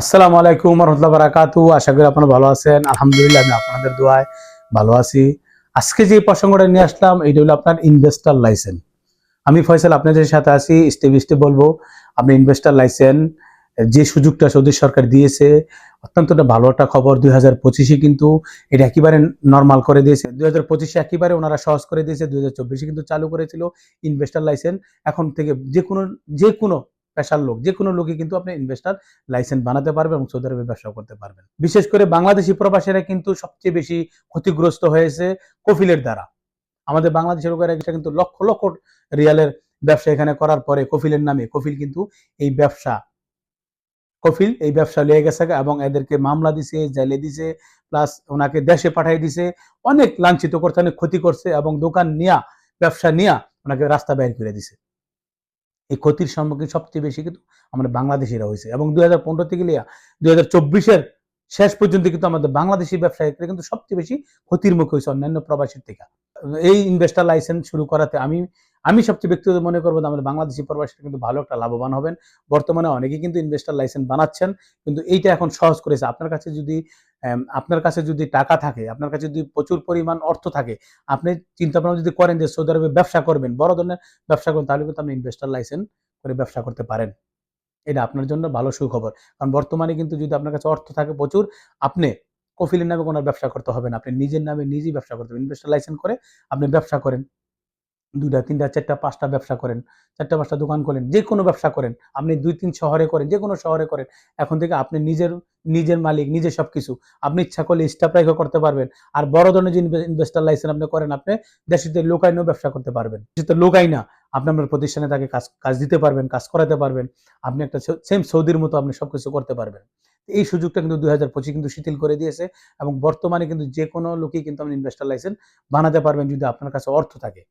আসসালামু আলাইকুম রহমতুল্লাহ বারাকাতু। আশা করি আপনারা ভালো আছেন। আলহামদুলিল্লাহ, আমি আপনাদের দোয়ায় ভালো আছি। আজকে যে প্রসঙ্গটা নিয়ে আসলাম, এটা হলো আপনার ইনভেস্টার লাইসেন্স আমি ফয়সাল, আপনাদের সাথে আছি স্টেপ স্টেপ বলব। আপনি ইনভেস্টার লাইসেন্স যে সুযোগটা সৌদি সরকার দিয়েছে, অত্যন্ত একটা ভালো একটা খবর। দুই হাজার পঁচিশে কিন্তু এটা একেবারে নর্মাল করে দিয়েছে। দুই হাজার পঁচিশে একেবারে ওনারা সহজ করে দিয়েছে। দুই হাজার চব্বিশে কিন্তু চালু করেছিল ইনভেস্টার লাইসেন্স এখন থেকে যে কোনো যে কোনো পেশার লোক যে কোনো লোকই কিন্তু আপনি ইনভেস্টার লাইসেন্স বানাতে পারবে এবং সৌদি আরবে ব্যবসা করতে পারবেন। বিশেষ করে বাংলাদেশি প্রবাসীরা কিন্তু সবচেয়ে বেশি ক্ষতিগ্রস্ত হয়েছে কফিলের দ্বারা। আমাদের বাংলাদেশের লোকেরা কিন্তু লক্ষ লক্ষ রিয়ালের ব্যবসা এখানে করার পরে কফিলের নামে, কফিল কিন্তু এই ব্যবসা, কফিল এই ব্যবসা লিয়ে গেছে এবং এদেরকে মামলা দিছে, জেলে দিছে প্লাস ওনাকে দেশে পাঠাই দিছে। অনেক লাঞ্ছিত করছে, অনেক ক্ষতি করছে এবং দোকান নিয়া, ব্যবসা নিয়া ওনাকে রাস্তা বাইর করে দিছে। এই ক্ষতির সম্মুখীন সবচেয়ে বেশি কিন্তু আমাদের বাংলাদেশিরা হয়েছে। এবং দুই হাজার পনেরো থেকে লিয়া দুই হাজার চব্বিশের শেষ পর্যন্ত কিন্তু আমাদের বাংলাদেশি ব্যবসায়ীরা কিন্তু সবচেয়ে বেশি ক্ষতির মুখে হয়েছে অন্যান্য প্রবাসীর থেকে। এই ইনভেস্টার লাইসেন্স শুরু করাতে আমি আমি সবচেয়ে ব্যক্তিগত মনে করব আমাদের বাংলাদেশি প্রবাসীরা কিন্তু ভালো একটা লাভবান হবেন। বর্তমানে অনেকেই কিন্তু ইনভেস্টার লাইসেন্স বানাচ্ছেন, কিন্তু এইটা এখন সহজ করেছে। আপনার কাছে যদি আপনার কাছে যদি টাকা থাকে, আপনার কাছে যদি প্রচুর পরিমাণ অর্থ থাকে, আপনি চিন্তা ভাবনা যদি করেন যে সৌদি আরবে ব্যবসা করবেন, বড় ধরনের ব্যবসা করবেন, তাহলে কিন্তু আপনি ইনভেস্টার লাইসেন্স করে ব্যবসা করতে পারেন। এটা আপনার জন্য ভালো সুখবর। কারণ বর্তমানে কিন্তু যদি আপনার কাছে অর্থ থাকে প্রচুর, আপনি কফিলের নামে কোনো ব্যবসা করতে হবে না। আপনি নিজের নামে নিজেই ব্যবসা করতে হবে। ইনভেস্টার লাইসেন্স করে আপনি ব্যবসা করেন। দুইটা, তিনটা, চারটা, পাঁচটা ব্যবসা করেন, চারটা, পাঁচটা দোকান করেন যে কোনো ব্যবসা করেন, আপনি দুই, তিন শহরে করেন যে কোনো শহরে করেন, এখন থেকে আপনি নিজের নিজের মালিক, নিজে সবকিছু, আপনি ইচ্ছা করলে স্টাফ করতে পারবেন, আর বড় ধরনের যে ইনভেস্টার লাইসেন্স আপনি করেন, আপনি দেশিতে লোকাইনও ব্যবসা করতে পারবেন দেশিতে লোকাই না, আপনি আপনার প্রতিষ্ঠানে তাকে কাজ কাজ দিতে পারবেন, কাজ করাতে পারবেন, আপনি একটা সেম সৌদির মতো আপনি সবকিছু করতে পারবেন এই সুযোগটা কিন্তু দুই হাজার পঁচিশ কিন্তু শিথিল করে দিয়েছে, এবং বর্তমানে কিন্তু যে কোনো লোকই কিন্তু আপনি ইনভেস্টার লাইসেন্স বানাতে পারবেন যদি আপনার কাছে অর্থ থাকে।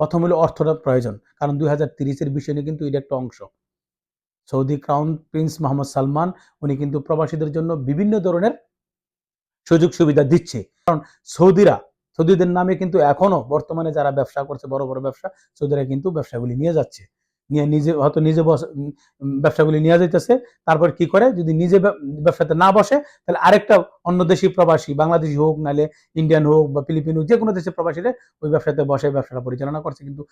প্রথম হলো অর্থটা প্রয়োজন, কারণ দুই হাজার তিরিশের বিষয় নিয়ে কিন্তু এটা একটা অংশ। Saudi crown prince Mohammed Salman, উনি কিন্তু প্রবাসীদের জন্য বিভিন্ন ধরনের সুযোগ সুবিধা দিচ্ছে। কারণ সৌদিরা, সৌদিদের নামে কিন্তু এখনও বর্তমানে যারা ব্যবসা করছে, বড় বড় ব্যবসা, সৌদিরা কিন্তু ব্যবসাগুলি নিয়ে যাচ্ছে। নিয়ে নিজে, হয়তো নিজে বস- ব্যবসাগুলি নিয়ে যাইতেছে, তারপর কি করে? যদি নিজে ব্যবসাতে না বসে, তাহলে আরেকটা অন্য দেশি প্রবাসী, বাংলাদেশি হোক, নাহলে ইন্ডিয়ান হোক বা ফিলিপিন হোক যে কোনো দেশের প্রবাসীরা ওই ব্যবসাতে বসে, ব্যবসাটা পরিচালনা করছে। কিন্তু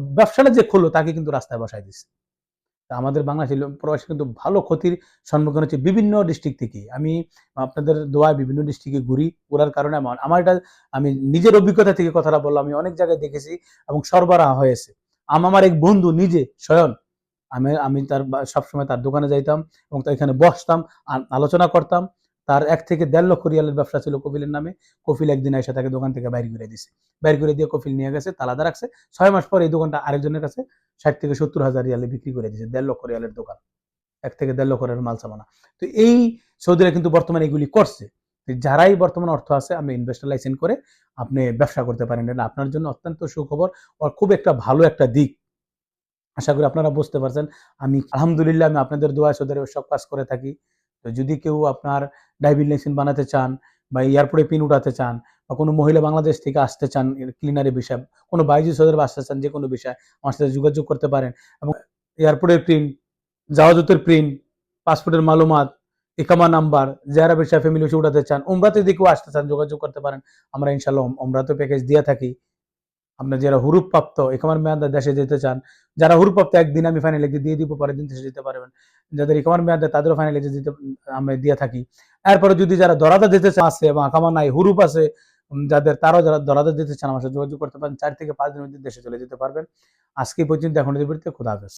ব্যবসাটা যে খুললো, তাকে কিন্তু রাস্তায় বসায় দিচ্ছে আমাদের বাংলাদেশি প্রবাসী কিন্তু ভালো ক্ষতির সম্মুখীন হচ্ছে বিভিন্ন ডিস্ট্রিক্ট থেকে। আমি আপনাদের দোয়ায় বিভিন্ন ডিস্ট্রিক্টে ঘুরি। ঘোরার কারণে আমার এটা, আমি নিজের অভিজ্ঞতা থেকে কথাটা বললাম। আমি অনেক জায়গায় দেখেছি এবং সরবরাহ হয়েছে। আমার এক বন্ধু নিজে স্বয়ং আমি আমি তার সবসময় তার দোকানে যাইতাম এবং তার এখানে বসতাম আলোচনা করতাম। তার এক থেকে দেড় লক্ষ রিয়ালের ব্যবসা ছিল কপিলের নামে। কপিল একদিন এসে তাকে দোকান থেকে বাইর করে দিয়েছে বাইর করে দিয়ে কপিল নিয়ে গেছে, তালাদা রাখছে। ছয় মাস পর এই দোকানটা আরেকজনের কাছে ষাট থেকে সত্তর হাজার রিয়ালে বিক্রি করে দিয়েছে দেড় লক্ষ রিয়ালের দোকান। এক থেকে দেড় লক্ষ রিয়ালের মাল সামানা তো এই সৌদিরা কিন্তু বর্তমানে এগুলি করছে। যারাই বর্তমানে অর্থ আছে আপনি ইনভেস্টার লাইসেন্স করে আপনি ব্যবসা করতে পারেন। এটা আপনার জন্য অত্যন্ত সুখবর আর খুব একটা ভালো একটা দিক। আশা করি আপনারা বুঝতে পারছেন। আমি আলহামদুলিল্লাহ আমি আপনাদের দোয়া সৌদি আরবে সব কাজ করে থাকি। তো যদি কেউ আপনার ড্রাইভিং লাইসেন্স বানাতে চান বা এয়ারপোর্টে পিন উঠাতে চান বা কোনো মহিলা বাংলাদেশ থেকে আসতে চান ক্লিনারের বিষয়, কোনো বাইজি সৌদি আরবে আসতে চান যে কোনো বিষয়, আমার সাথে যোগাযোগ করতে পারেন। এবং এয়ারপোর্টের প্রিন্ট জাহাজতের প্রিন্ট পাসপোর্টের মালুমাত ইকামা নাম্বার যারা বিষয় ফ্যামিলি উঠাতে চান উমরাতে যদি কেউ আসতে চান, যোগাযোগ করতে পারেন। আমরা ইনশাল্লাহ উমরাতে প্যাকেজ দিয়ে থাকি। আপনার যারা হুরুপ প্রাপ্ত ইকামার মেয়াদে দেশে যেতে চান, যারা হুরুপ প্রাপ্ত একদিন আমি ফাইনাল এক্সিট দিয়ে দিব, পরের দিন দেশে যেতে পারবেন। যাদের ইকামার মেয়াদে, তাদেরও ফাইনাল এক্সিট দিতে আমরা দিয়ে থাকি। এরপরে যদি যারা দরাদা যেতে চান, আছে এবং আকামা নাই, হুরুপ আছে যাদের তারাও যারা দরাদা যেতে চান, আমার সাথে যোগাযোগ করতে পারেন, চার থেকে পাঁচ দিনের মধ্যে দেশে চলে যেতে পারবেন। আজকে পর্যন্ত এখন বিরতি খোদা হাফেজ।